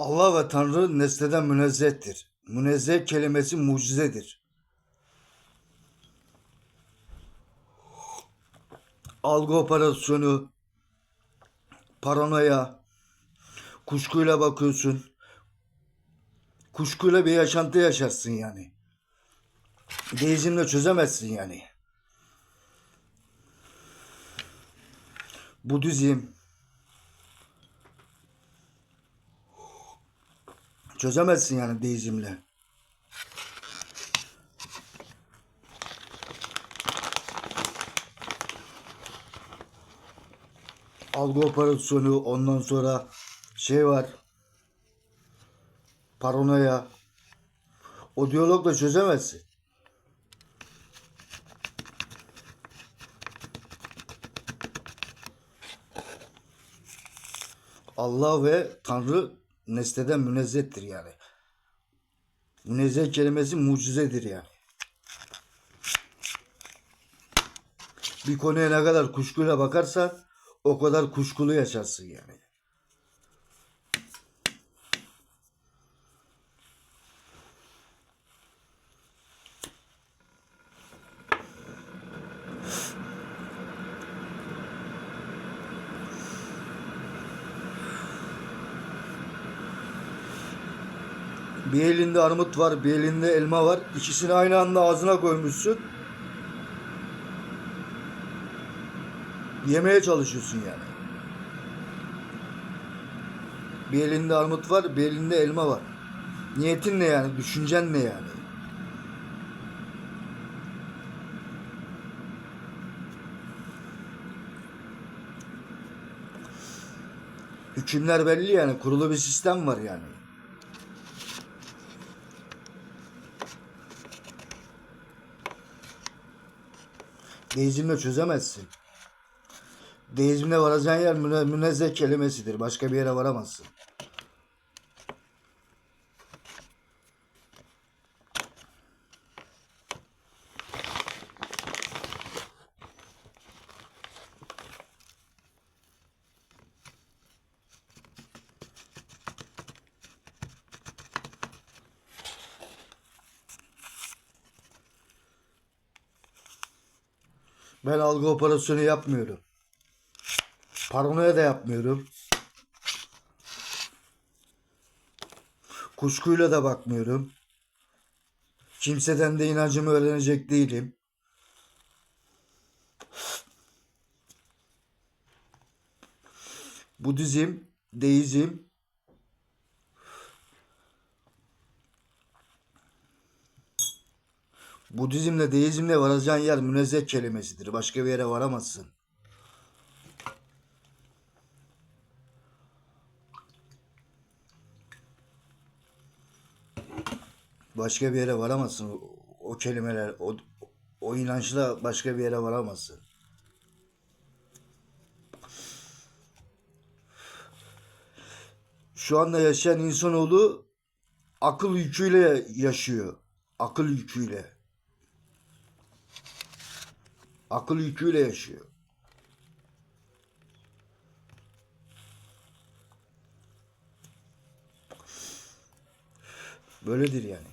Allah ve Tanrı nesneden münezzehtir. Münezzeh kelimesi mucizedir. Algı operasyonu, paranoya, kuşkuyla bakıyorsun. Kuşkuyla bir yaşantı yaşarsın yani. Deizmle çözemezsin yani. Budizm, Çözemezsin yani deizmle. Algı operasyonu ondan sonra şey var. Paranoya. O diyalogla çözemezsin. Allah ve Tanrı nesneden münezzehtir yani. Münezzeh kelimesi mucizedir yani. Bir konuya ne kadar kuşkuyla bakarsan o kadar kuşkulu yaşarsın yani. Bir elinde armut var, bir elinde elma var. İkisini aynı anda ağzına koymuşsun. Yemeye çalışıyorsun yani. Bir elinde armut var, bir elinde elma var. Niyetin ne yani? Düşüncen ne yani? Hükümler belli yani. Kurulu bir sistem var yani. Deizmle çözemezsin. Deizmle varacağın yer müne, münezzeh kelimesidir. Başka bir yere varamazsın. Ben algı operasyonu yapmıyorum. Paranoya da yapmıyorum. Kuşkuyla da bakmıyorum. Kimseden de inancımı öğrenecek değilim. Budizm, deizm, Budizmle deizmle varacağın yer münezzeh kelimesidir. Başka bir yere varamazsın. Başka bir yere varamazsın. O, kelimeler, o, o inançla başka bir yere varamazsın. Şu anda yaşayan insanoğlu akıl yüküyle yaşıyor. Akıl yüküyle. Akıl yüküyle yaşıyor. Böyledir yani.